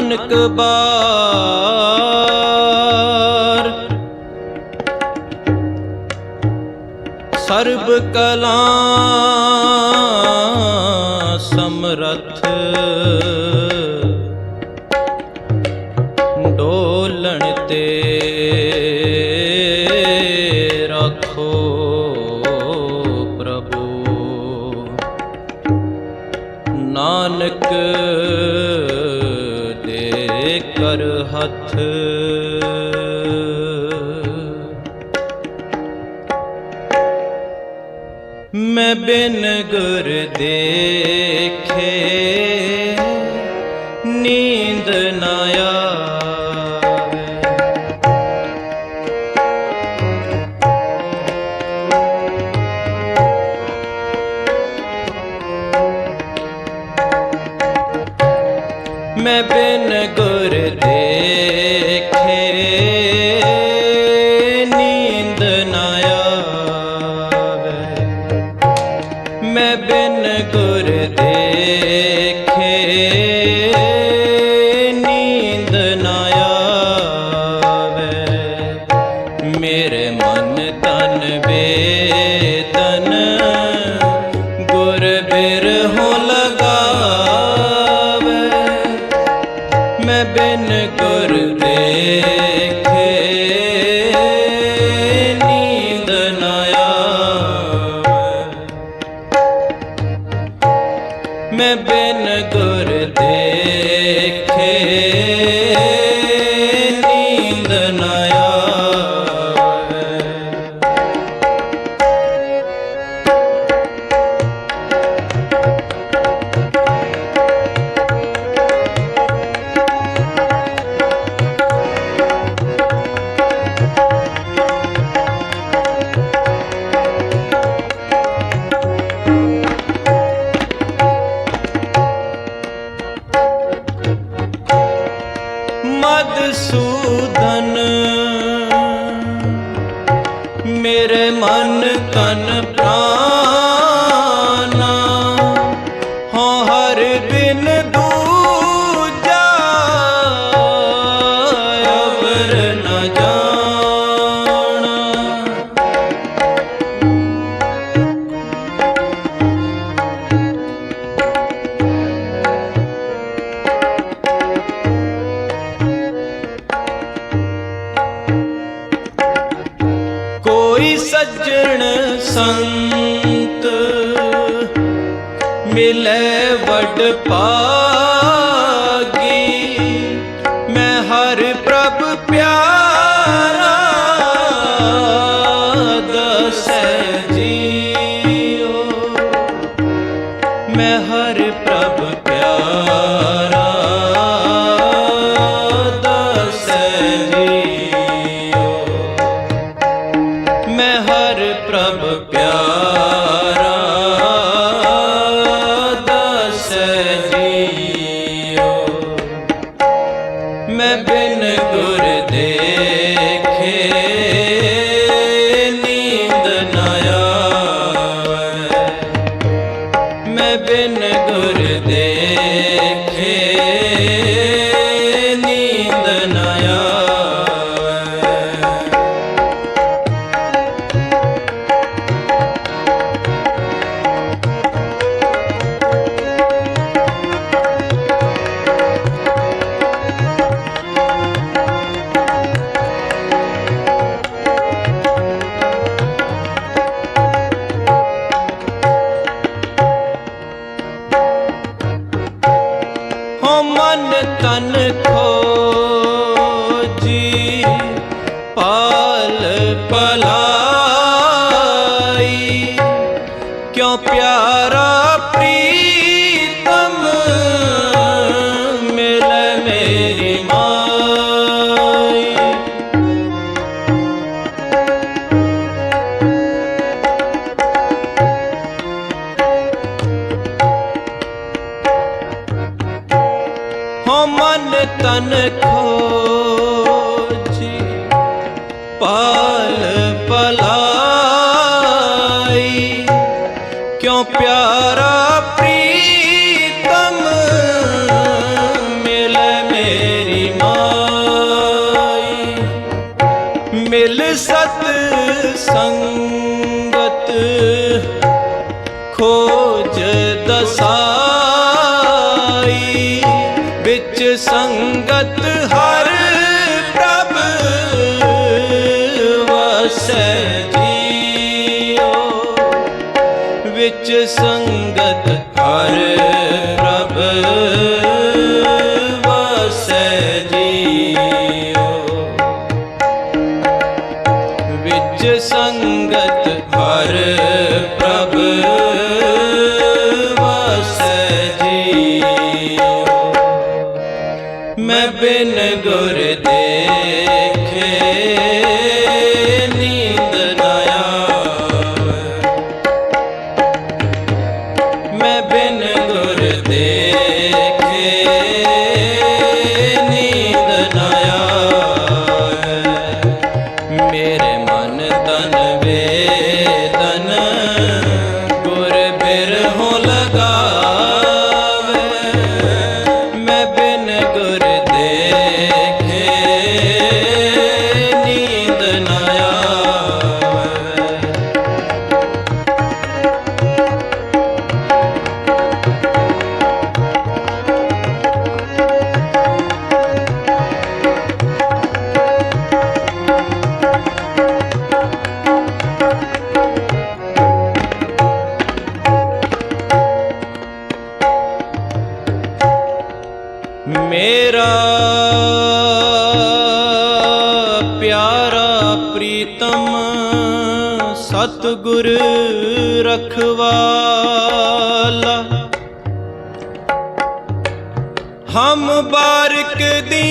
ਨਾਨਕ ਬਾਰ। ਸਰਬ ਕਲਾ ਸਮਰਥ ਕਰ ਹੱਥ। ਮੈਂ ਬਿਨ ਗੁਰ ਦੇਖੇ ਨੀਂਦ ਨਾ ਆਵੇ। ਮੈਂ করতে ਚਰਨ ਸੰਤ ਮਿਲੇ ਵਡ ਪਾਗੀ ਮੈਂ ਹਰ ਪ੍ਰਭ ਪਿਆਰਾ ਦਸੈ ਜੀਓ, ਮੈਂ ਹਰ ਪ੍ਰਭ ਪਿਆਰਾ ਹੋ ਮਨ ਤਨ ਖੋ ਕਿਉ ਪਿਆਰਾ ਪ੍ਰੀਤਮ ਮਿਲ ਮੇਰੀ ਮਾਈ। ਮਿਲ ਸਤ ਸੰਗਤ ਖੋਜ ਦਸਾਈ। ਵਿੱਚ ਸੰਗਤ ਹਰ ਵਿੱਚ ਸੰਗਤ ਹਰ ਗੁਰ ਰਖਵਾਲਾ। ਹਮ ਬਾਰਕ ਦੀਨ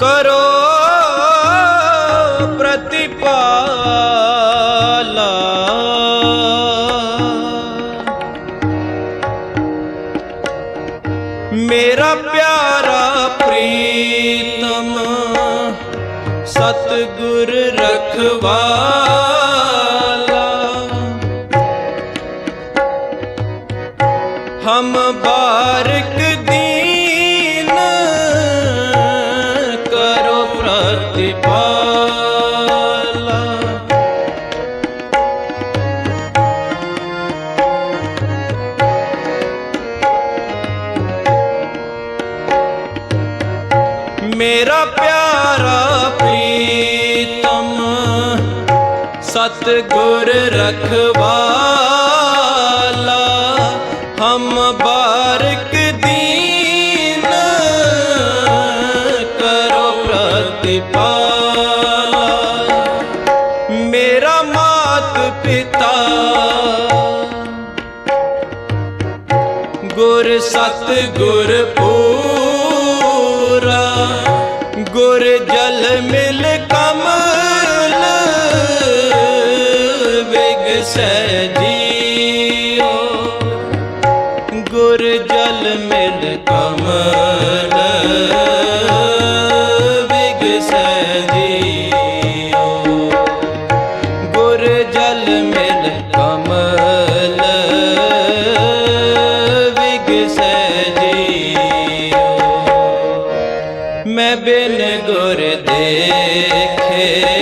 ਕਰੋ ਪ੍ਰਤਿਪਾਲਾ ਰਖਵਾਲਾ ਹਮ ਬਾਰਕ ਦੀਨ ਕਰੋ ਪ੍ਰਤਿਪਾਲਾ ਮੇਰਾ ਪਿਆਰਾ ਪੀ ਸਤਿਗੁਰ ਰਖਵਾਲਾ, ਹਮ ਬਾਰਕ ਦੀਨ ਕਰੋ ਪ੍ਰਤਿਪਾਲਾ। ਮੇਰਾ ਮਾਤ ਪਿਤਾ, ਗੁਰ ਸਤ ਗੁਰ ਪੂਰਾ, ਗੁਰ ਜਲ ਮਿਲ ਵਿਗਸੈ ਜੀਓ ਗੁਰ ਜਲ ਮਿਲ ਕਮਲ ਵਿਗਸੈ ਜੀਓ ਗੁਰ ਜਲ ਮਿਲ ਕਮਲ ਵਿਗਸੈ ਜੀਓ ਮੈਂ ਬਿਨ ਗੁਰ ਦੇਖੇ